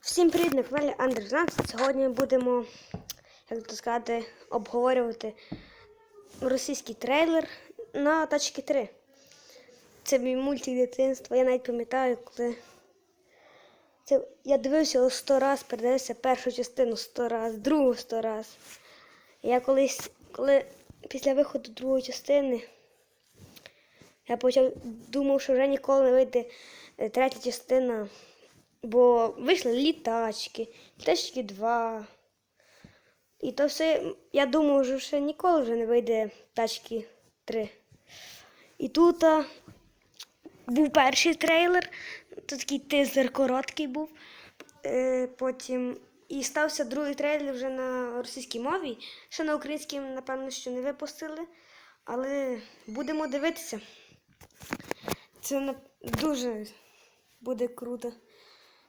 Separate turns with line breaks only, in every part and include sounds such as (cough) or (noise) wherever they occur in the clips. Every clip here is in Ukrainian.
Всім привіт на каналі Андерзнак. Сьогодні будемо, як то сказати, обговорювати російський трейлер на тачки 3. Це мій мультик дитинства. Я навіть пам'ятаю, коли це я дивився його 100 раз, передивився першу частину 100 раз, другу 100 раз. Я колись, коли після виходу другої частини, я почав думав, що вже ніколи не вийде третя частина. Бо вийшли літачки, літачки 2. І то все, я думав, що ще ніколи вже не вийде тачки 3. І тут а, був перший трейлер, то такий тизер короткий був. Е, потім і стався другий трейлер вже на російській мові. Ще на українській, напевно, що не випустили. Але будемо дивитися. Це дуже буде круто.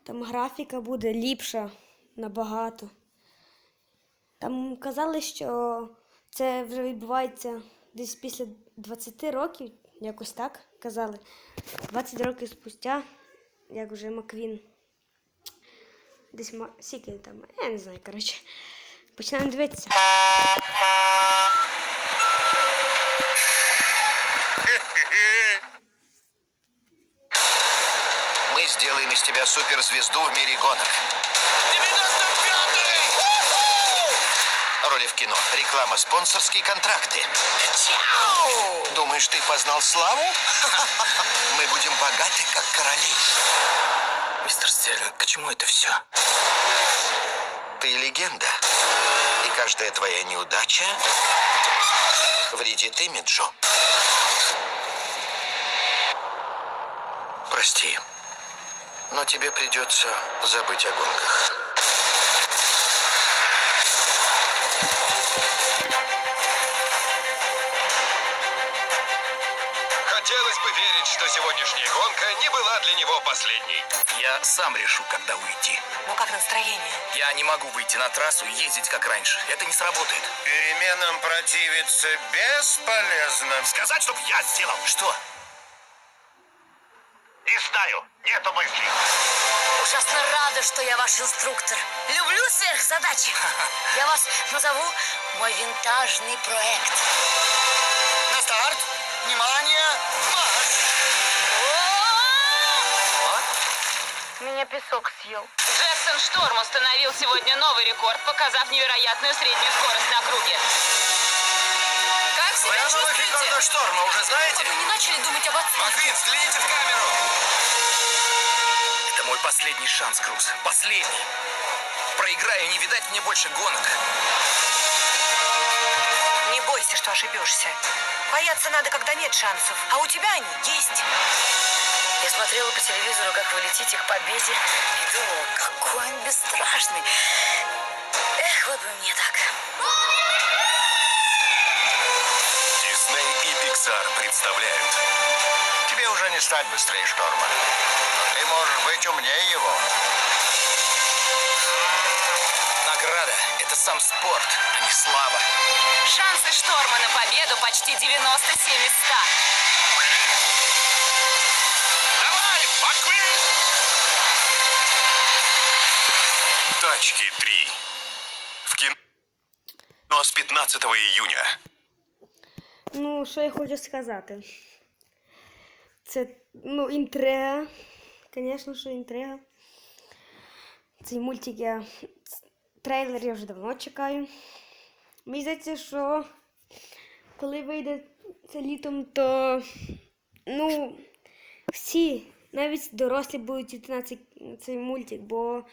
Там графіка буде ліпша набагато. Там казали, що це вже відбувається десь після 20 років, якось так казали. 20 років спустя, як вже Маквін. Десь ма... там, я не знаю, коротше. Починаємо дивитися.
Тебя суперзвезду в мире гонок. 95-й! Роли в кино, реклама, спонсорские контракты. Думаешь, ты познал славу? (laughs) Мы будем богаты, как короли.
Мистер Стерлинг, к чему это все?
Ты легенда. И каждая твоя неудача вредит имиджу. Прости, но тебе придется забыть о гонках.
Хотелось бы верить, что сегодняшняя гонка не была для него последней.
Я сам решу, когда уйти.
Ну как настроение?
Я не могу выйти на трассу и ездить как раньше. Это не сработает.
Переменам противиться бесполезно.
Сказать, чтоб я сделал. Что?
Не знаю, нету мыслей.
Ужасно рада, что я ваш инструктор. Люблю сверхзадачи. (laughs) Я вас назову мой винтажный проект.
На старт! Внимание! Марш!
Меня песок съел.
Джексон Шторм установил сегодня новый рекорд, показав невероятную среднюю скорость на круге. Как себя чувствуете?
шторма уже знаете?
Вы не начали думать об отце?
Маквин, взгляните в камеру!
Последний шанс, Круз. Последний. Проиграю, не видать мне больше гонок.
Не бойся, что ошибешься. Бояться надо, когда нет шансов. А у тебя они есть. Я смотрела по телевизору, как вы летите к победе, и думала, какой он бесстрашный. Эх, вот бы мне так.
Дисней и Пиксар представляют. Тебе уже не стать быстрее шторма. Но можешь быть умнее его.
Награда — это сам спорт, а не слава.
Шансы Шторма на победу почти 97 из 100.
Давай, Маквин!
Тачки 3. В кино с 15 июня.
Ну, що я хочу сказати? Це, ну, інтрига. Звісно, що інтрига. Цей мультик я. Трейлер я вже давно чекаю. Мені здається, що коли вийде це літом, то ну, всі, навіть дорослі будуть йти на цей, мультик, бо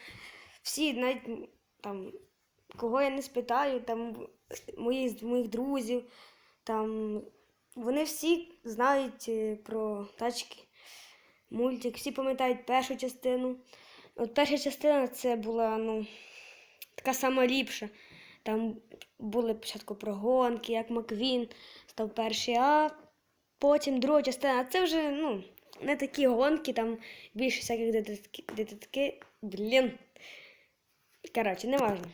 всі, навіть там, кого я не спитаю, там мої, з моїх друзів, там вони всі знають е, про тачки. Мультик, всі пам'ятають першу частину. От перша частина це була, ну, така сама ліпша. Там були спочатку про гонки, як Маквін став перший, а потім друга частина. А це вже, ну, не такі гонки, там більше всяких детектки, детектки. Блін. Коротше, не важно.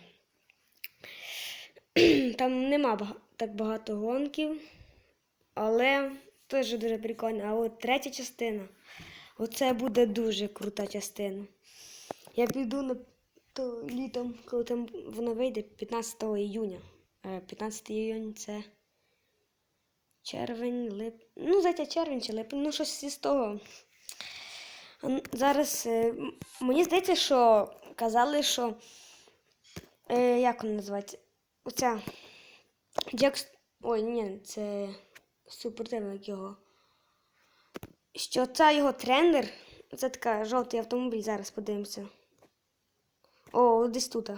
(clears throat) Там нема так багато гонків, але теж дуже прикольно. А от третя частина, оце буде дуже крута частина. Я піду на то літом, коли там вона вийде 15 іюня. Е, 15 іюня це червень, лип. Ну, здається, червень чи липень, ну щось із того. Зараз е, мені здається, що казали, що. Е, як вона називається? Оця. Джекс. Ой, ні, це супротивник його. Що це його тренер. Це така жовтий автомобіль, зараз подивимося. О, десь тут.
На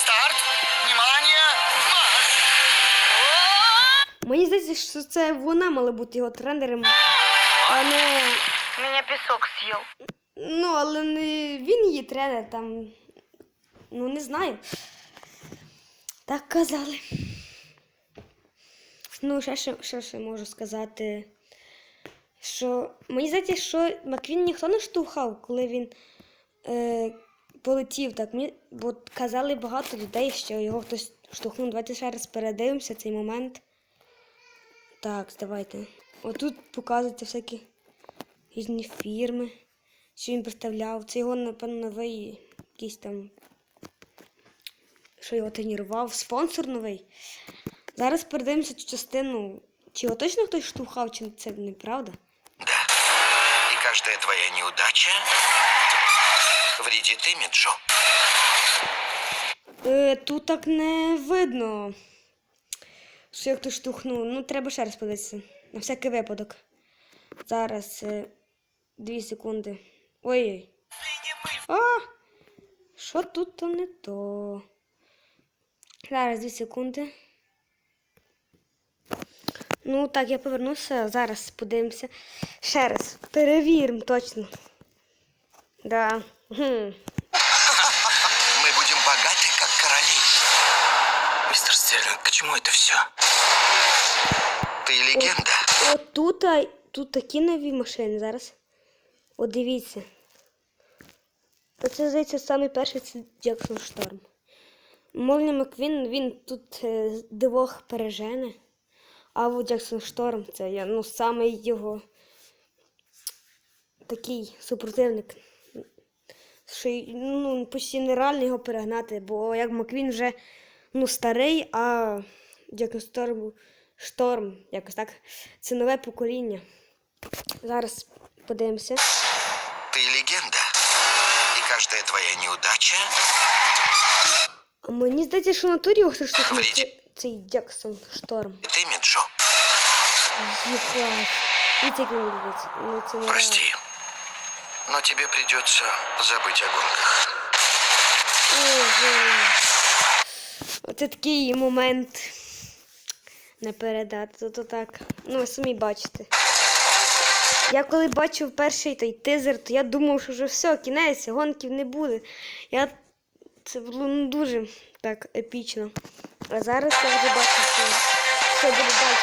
старт! Внимание!
Мені здається, що це вона мала бути його тренером, а не.
Меня песок съел.
Ну, але не він її тренер там. Ну, не знаю. Так казали. Ну, ще, ще, ще, ще можу сказати, що мені здається, що Маквін ніхто не штовхав, коли він е, полетів. Так, мені, бо казали багато людей, що його хтось штовхнув. Давайте ще раз передивимося цей момент. Так, давайте. Отут показуються всякі різні фірми, що він представляв. Це його, напевно, новий якийсь там. Що його тренував, спонсор новий. Зараз передивимося цю частину. Чи його точно хтось штовхав, чи це неправда?
Каждая твоя неудача вредит имиджу.
Е, тут так не видно, що як хтось штовхнув. Ну, треба ще раз подивитися. На всякий випадок. Зараз. Е, дві секунди. Ой-ой. А! Що тут то не то? Зараз дві секунди. Ну, так, я повернуся. Зараз подивимося. Ще раз. Перевіримо точно. Да. Хм. (laughs)
Мы будем богаты, как короли.
Мистер Стерлинг, к чему это все?
Ты легенда.
От тут, а, тут такі нові машини зараз. От дивіться. Оце, здається, самий перший це Джексон Шторм. Молні Маквін, він тут е, двох пережене. А от Джексон Шторм це я, ну, самий його такий супротивник. Що ну, почти нереально його перегнати, бо як Маквін вже ну, старий, а Джексон Шторм, Шторм, якось так. Це нове покоління. Зараз подивимося.
Ты легенда. И каждая твоя неудача
А мені здається, що на турі його хтось штовхнув. Цей Джексон Шторм. І дивиться. Ну це не
Прости. Но тебе придется забыть о гонках.
Оце такий момент. Не передати. То так. Ну, ви самі бачите. Я коли бачив перший той тизер, то я думав, що вже все, кінець, гонків не буде. Я... Це було ну, дуже так епічно. А зараз я вже бачу, що все буде далі.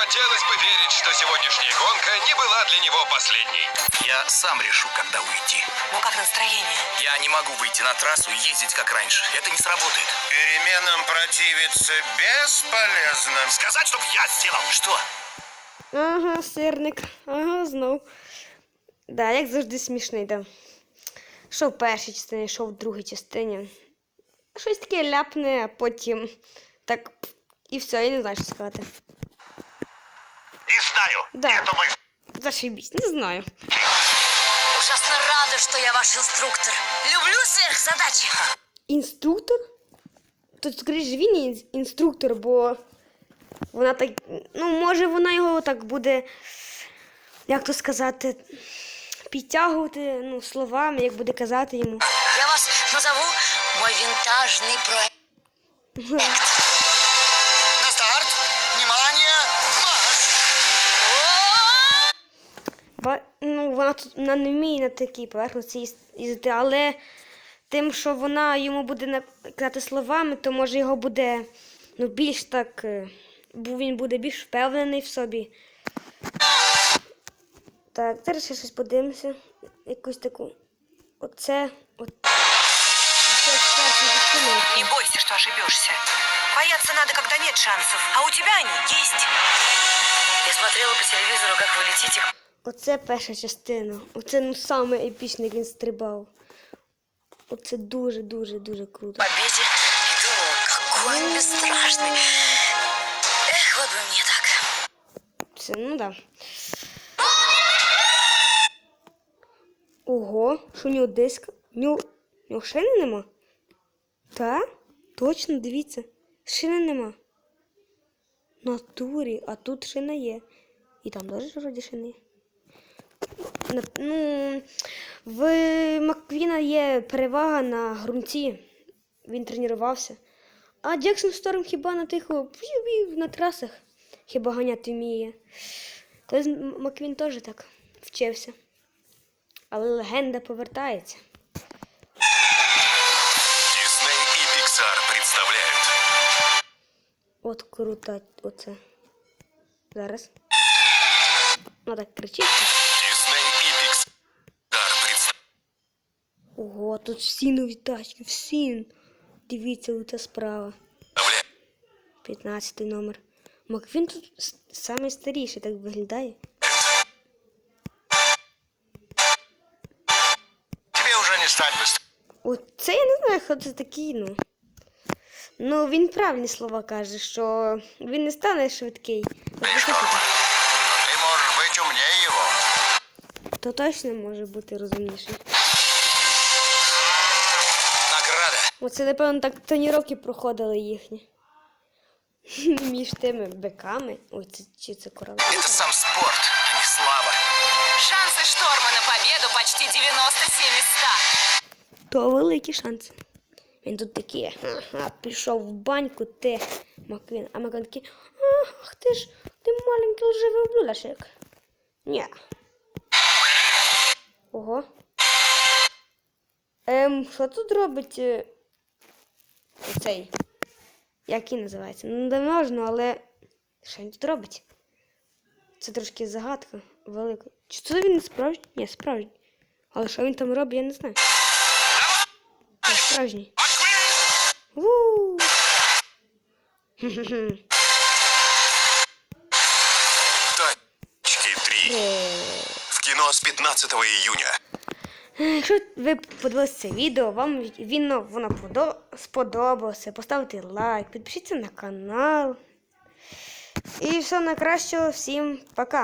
Хотелось бы верить, что сегодняшняя гонка не была для него последней.
Я сам решу, когда уйти.
Ну как настроение?
Я не могу выйти на трассу и ездить как раньше. Это не сработает.
Переменам противиться бесполезно.
Сказать, чтоб я сделал. Что?
Ага, сирник. Ага, знов. Да, як завжди смішний, да. Що в першій частині, що в другій частині. Щось таке ляпне, а потім так. І все, я не знаю, що сказати.
И знаю,
Да.
это мы.
Зашибісь, не знаю.
Ужасно рада, что я ваш инструктор. Люблю сверхзадачи.
Інструктор? Тут скоріше він ін- інструктор, бо вона так. Ну, може, вона його так буде, як то сказати, підтягувати ну, словами, як буде казати йому.
Я вас назову винтажный проект.
На старт! Внимание! Марш!
Ну, вона тут вона не вміє на такій поверхності їз- їздити, але тим, що вона йому буде казати словами, то може його буде ну, більш так. е, він буде більш впевнений в собі. Так, зараз ще щось подивимося. Якусь таку. Оце. От.
что ошибешься. Бояться надо, когда нет шансов. А у тебя они есть. Я смотрела по телевизору, как вы летите.
Оце перша частина. Оце ну саме епічне, як він стрибав. Оце дуже, дуже, дуже круто.
победе и думала, какой он бесстрашный. Эх, вот бы мне так.
Це, ну да. Ого, що у нього диск? У нього, у нього шини нема? Та? Точно, дивіться. Шини нема. В Натурі, а тут шина є. І там теж вроді шини. Ну, в Маквіна є перевага на ґрунті. Він тренувався. А Джексон Шторм хіба на тихо на трасах хіба ганяти вміє. М- Маквін теж так вчився. Але легенда повертається. От круто оце. Зараз. Ну так кричить. Ого, тут всі нові тачки, всі. Дивіться, оця справа. 15 номер. Маквін тут самий так виглядає.
Тебе уже не стать.
Оце я не знаю, хто це такий, ну. Ну, він правильні слова каже, що він не стане швидкий.
Шторма. Ты можешь быть умнее его.
То точно може бути розумніший.
Награда.
Оце, напевно, так тоніроки проходили їхні. (laughs) Між тими биками. Ой, це чи це корова?
Это сам спорт, а не слава.
Шансы Шторма на победу почти 97 из 100.
То великі шанси. Він тут такий, ага, пішов в баньку, ти Маквін. А Маквін такий, ах ти ж, ти маленький лживий ублюдашек. Ні. Ого. Ем, що тут робить е, цей? Як він називається? Ну, не можна, але що він тут робить? Це трошки загадка велика. Чи це він справжній? Ні, справжній. Але що він там робить, я не знаю. Це справжній. Ву!
Тачки 3. В кино с 15 июня.
Якщо ви подивилися це відео, вам він, воно сподобалося, поставте лайк, підпишіться на канал. І все найкращого, всім пока!